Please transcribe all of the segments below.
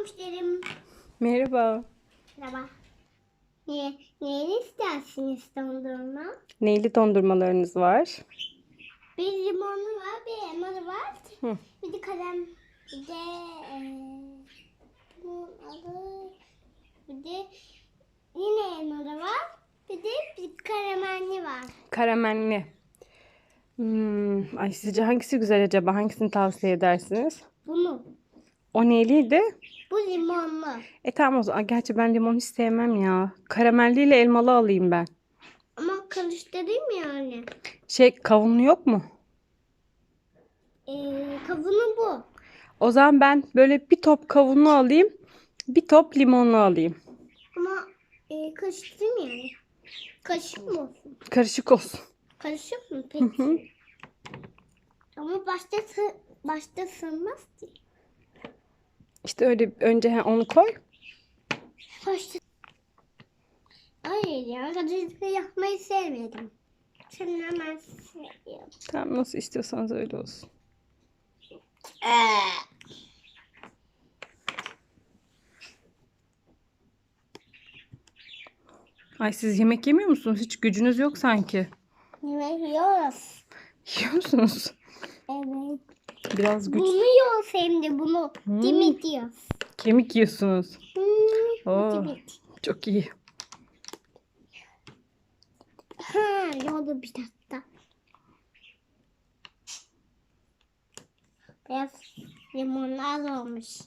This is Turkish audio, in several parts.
Müşterim. Merhaba. Merhaba. Ne, neyini istersiniz dondurma? Neyli dondurmalarınız var? Bir limonlu var, bir elmalı var. Hı. Bir de kalem. Bir de eee bunun adı bir de yine elmalı var. Bir de bir karamelli var. Karamelli. Hmm, ay sizce hangisi güzel acaba? Hangisini tavsiye edersiniz? Bunu. O neyliydi? Bu limonlu. E tamam o zaman. Gerçi ben limon hiç sevmem ya. Karamelli ile elmalı alayım ben. Ama karıştırayım yani. Şey kavunlu yok mu? Eee kavunu bu. O zaman ben böyle bir top kavunlu alayım. Bir top limonlu alayım. Ama eee karıştırayım yani. Karışık mı olsun? Karışık olsun. Karışık mı peki? Ama başta başta sığmaz ki. İşte öyle önce onu koy. Başta Hayır ya kadar yapmayı sevmedim. Sen hemen seviyorum. Tamam nasıl istiyorsanız öyle olsun. Ay siz yemek yemiyor musunuz? Hiç gücünüz yok sanki. Yemek yiyoruz. Yiyor musunuz? Evet. Biraz güç. Bunu yiyoruz hem de bunu. Hmm. Dimit yiyoruz. Kemik yiyorsunuz. Hmm, Oo. dimit. Çok iyi. Ha, yolda bir dakika. Beyaz limonlar olmuş.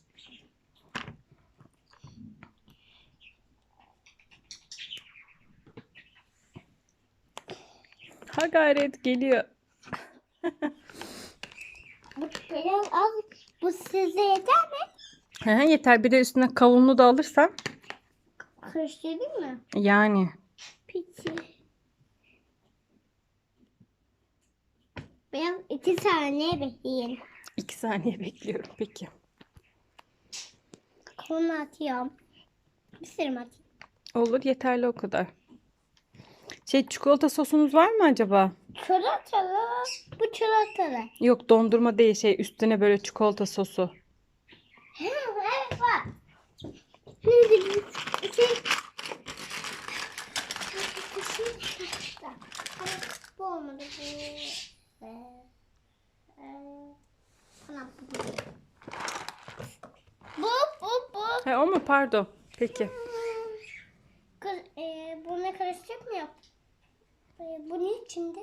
Ha gayret geliyor. Beyaz az. Bu size yeter mi? Hı hı, yeter. Bir de üstüne kavunlu da alırsan. Karıştırdın mı? Yani. Peki. Beyaz iki saniye bekleyin. iki saniye bekliyorum. Peki. Konu atıyorum. Bir sürü atayım. Olur yeterli o kadar. Şey çikolata sosunuz var mı acaba? Çikolatalı. Bu çikolatalı. Yok dondurma değil şey üstüne böyle çikolata sosu. Evet var. Şimdi. Ama bu olmadı. Bu. Bu. Bu. He o mu pardon. Peki. Kız, e, buna karışacak mı yok? E, bu ne içinde?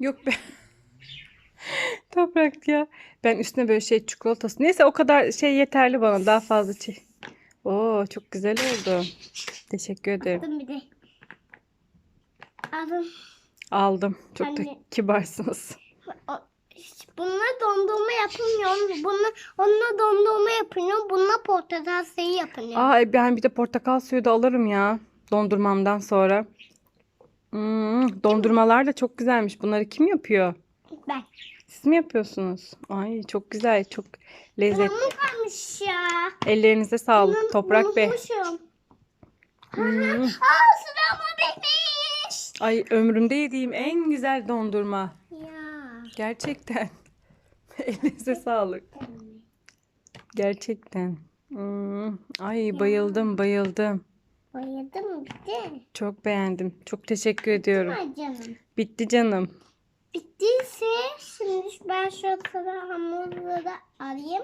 Yok be. Toprak ya. Ben üstüne böyle şey çikolatası. Neyse o kadar şey yeterli bana. Daha fazla şey. Oo çok güzel oldu. Teşekkür ederim. Aldım bir de. Aldım. Aldım. Çok da Anne. kibarsınız. O- hiç Bununla dondurma yapamıyorum. Bununla, onunla dondurma yapıyorum. Bununla portakal suyu yapıyorum. Aa e, ben bir de portakal suyu da alırım ya. Dondurmamdan sonra. Hmm, dondurmalar da çok güzelmiş. Bunları kim yapıyor? Ben. Siz mi yapıyorsunuz? Ay çok güzel, çok lezzetli. Bunu kalmış ya. Ellerinize sağlık Bunu- Toprak Bey. Hmm. Aa sıramı beklemiş. Ay ömrümde yediğim en güzel dondurma. Ya. Gerçekten. Elinize sağlık. Gerçekten. Hmm. Ay bayıldım, bayıldım. Bayıldım bitti. Çok beğendim. Çok teşekkür ediyorum. Ay canım. Bitti canım. Bittiyse şimdi ben şu sıra hamurları alayım.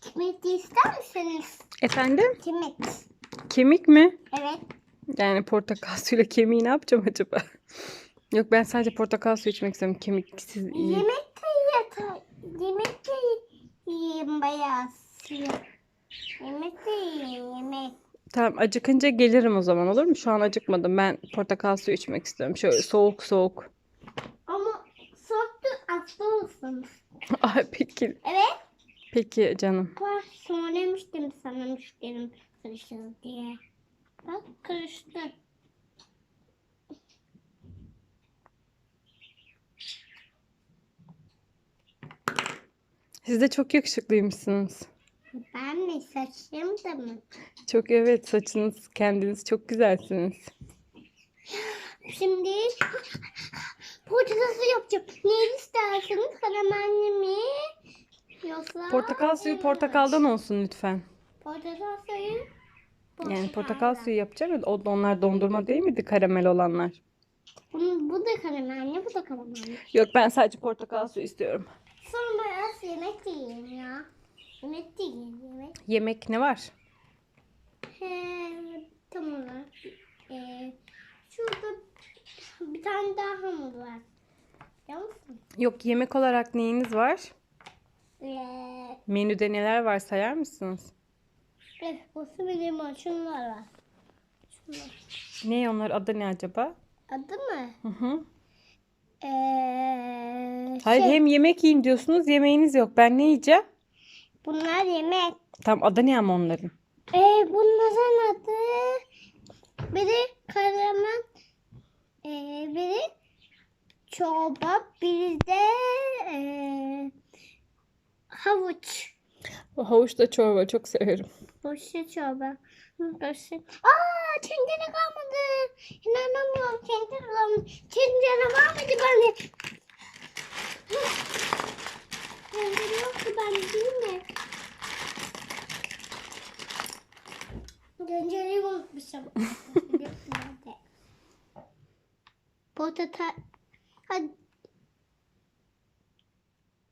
Kimit ister misiniz? Efendim? Kimit. Kemik mi? Evet. Yani portakal suyuyla kemiği ne yapacağım acaba? Yok ben sadece portakal suyu içmek istiyorum. Kemiksiz iyi. Yemek de yata. Yemek de Yemek de yiyeyim yemek. Tamam acıkınca gelirim o zaman olur mu? Şu an acıkmadım. Ben portakal suyu içmek istiyorum. Şöyle soğuk soğuk. Ama soğuktu hasta olursunuz. Ay peki. Evet. Peki canım. Bak söylemiştim sana müşterim karışır diye. Bak karıştı. Siz de çok yakışıklıymışsınız. Ben mi saçım da mı? Çok evet saçınız kendiniz çok güzelsiniz. Şimdi portakal suyu yapacağım. Neyini ister? isterseniz karamelli mi? Yoksa Portakal suyu portakaldan olsun lütfen. Portakal suyu. Yani portakal suyu yapacağım ya o- onlar dondurma değil miydi karamel olanlar? Bunun, bu da karamelli, bu da karamelli. Yok ben sadece portakal suyu istiyorum. Sonra biraz yemek de yiyelim ya. Yemek de yiyelim yemek. Yemek ne var? He, tam olarak. Ee, şurada bir tane daha hamur var. Biliyor musun? Yok yemek olarak neyiniz var? Ee, Menüde neler var sayar mısınız? evet, bu limon. Şunlar var. Şunlar. Ne onlar adı ne acaba? Adı mı? Hı hı. Ee, Hayır şey, hem yemek yiyin diyorsunuz yemeğiniz yok. Ben ne yiyeceğim? bunlar yemek. Tam adı ne ama onların? Ee, bunların adı biri karaman, ee, biri çorba, biri de ee, havuç. O havuç da çorba çok severim. Boşu çorba. Boşu. Aa, tencere kalmadı. İnanamıyorum tencere kalmadı. Tencere var mıydı bende? Tencere yoktu bende değil mi? Tencereyi unutmuşum. Hadi.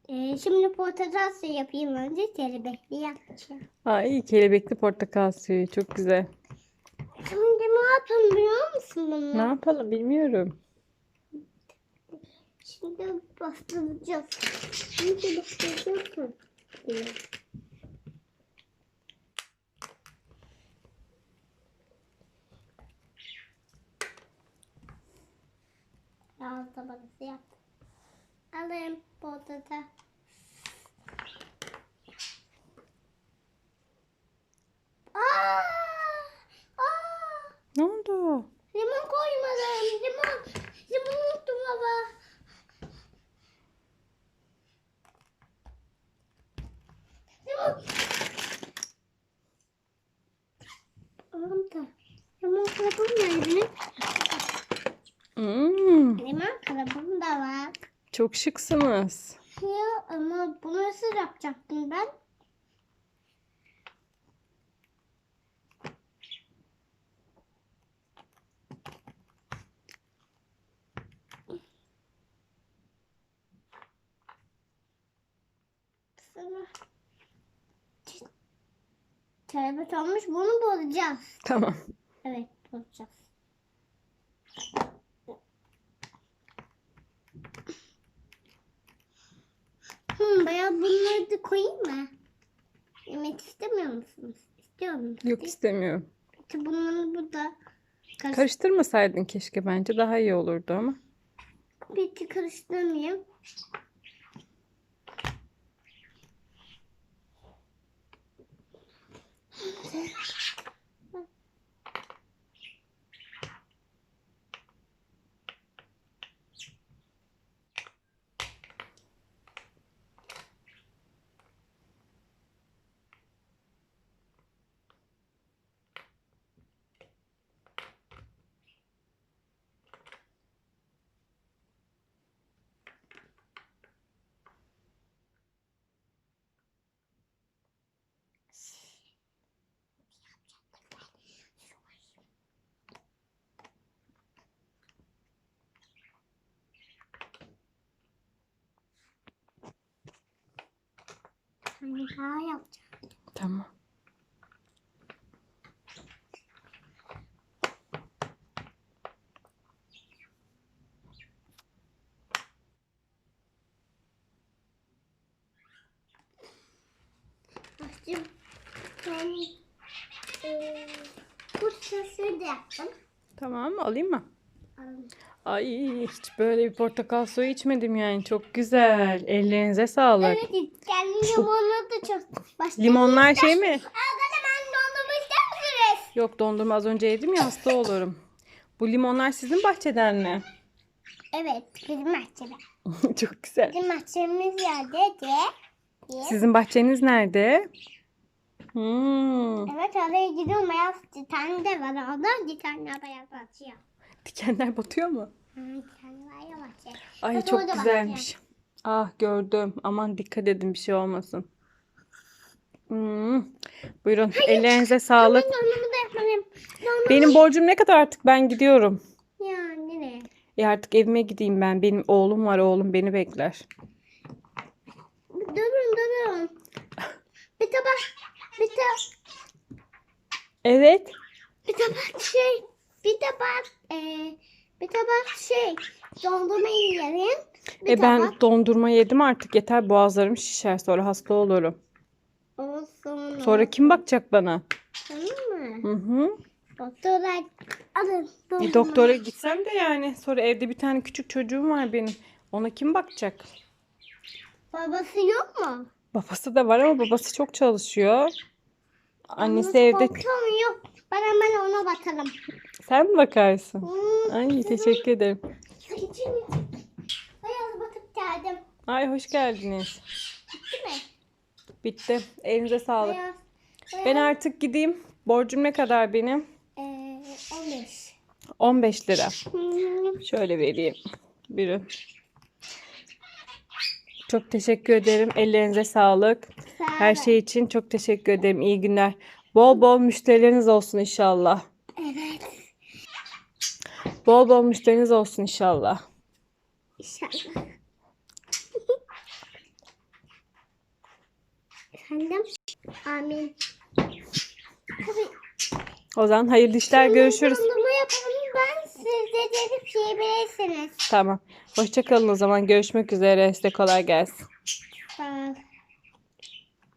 Ee, şimdi portakal suyu yapayım önce. Kelebekli yapacağım. Ay kelebekli portakal suyu çok güzel. Yapalım biliyor musun bunu? Ne yapalım bilmiyorum. Şimdi bastıracağız. Şimdi bastıracağız. Yağ tabakası yap. Alayım portakal. Aa! Aa! Ne oldu? Limon koymadım. Limon. Limon unuttum baba. Limon. Aman da. Limon kabuğum nerede? Hmm, Limon kabuğum da var. çok şıksınız. Ya ama bunu nasıl yapacaktım ben? Sonra Şerbet olmuş bunu bozacağız. Tamam. Evet bozacağız. Hmm, bayağı bunları da koyayım mı? Yemek istemiyor musunuz? İstiyor musunuz? Yok istemiyorum. Peki bunları burada karış Karıştırmasaydın keşke bence daha iyi olurdu ama. Peki karıştırmayayım. Daha yapacağım. Tamam. Açtım. Ben eee bu sesi de yaptım. Tamam alayım mı? Alın. Ay hiç böyle bir portakal suyu içmedim yani. Çok güzel. Ellerinize sağlık. Evet, kendi limonlu da çok. Başka Limonlar şey mi? Arkadaşlar ben dondurma ister misiniz? Yok dondurma az önce yedim ya hasta olurum. Bu limonlar sizin bahçeden mi? Evet, bizim bahçede. Çok güzel. Bizim bahçemiz yerde de. Sizin bahçeniz nerede? Hmm. Evet, oraya gidiyorum. Beyaz bir tane de var orada. Bir tane beyaz batıyor. Dikenler batıyor mu? Ya bahçe. Ay Bak çok güzelmiş. Ah gördüm. Aman dikkat edin bir şey olmasın. Hmm. Buyurun. Ellerinize sağlık. Benim borcum ne kadar artık ben gidiyorum. Ya nereye? E artık evime gideyim ben. Benim oğlum var. Oğlum beni bekler. Durun durun. Bir tabak. Bir tabak. Evet. Bir tabak şey. Bir tabak. eee bir tabak şey. Dondurma yiyelim. Bir E ben tabak dondurma yedim artık. Yeter boğazlarım şişer. Sonra hasta olurum. olsun. Sonra kim bakacak bana? Tamam mı? Hı hı. Doktora alın. E, doktora gitsem de yani. Sonra evde bir tane küçük çocuğum var benim. Ona kim bakacak? Babası yok mu? Babası da var ama babası çok çalışıyor. Annesi Yalnız evde. korkuyorum, yok. Ben hemen ona bakarım. Sen mi bakarsın? Hmm. Ay teşekkür ederim. Ayaz bakıp geldim. Ay hoş geldiniz. Değil mi? Bitti. Elinize sağlık. Ayaz. Ben artık gideyim. Borcum ne kadar benim? Eee 15. 15 lira. Hmm. Şöyle vereyim. Buyurun. Çok teşekkür ederim. Ellerinize sağlık. Sağ Her şey için çok teşekkür ederim. İyi günler. Bol bol müşterileriniz olsun inşallah. Bol bol müşteriniz olsun inşallah. İnşallah. Efendim? Amin. Tabii. O zaman hayırlı işler görüşürüz. Yapalım. Ben siz de dedip yiyebilirsiniz. Tamam. Hoşça kalın o zaman. Görüşmek üzere. Size kolay gelsin.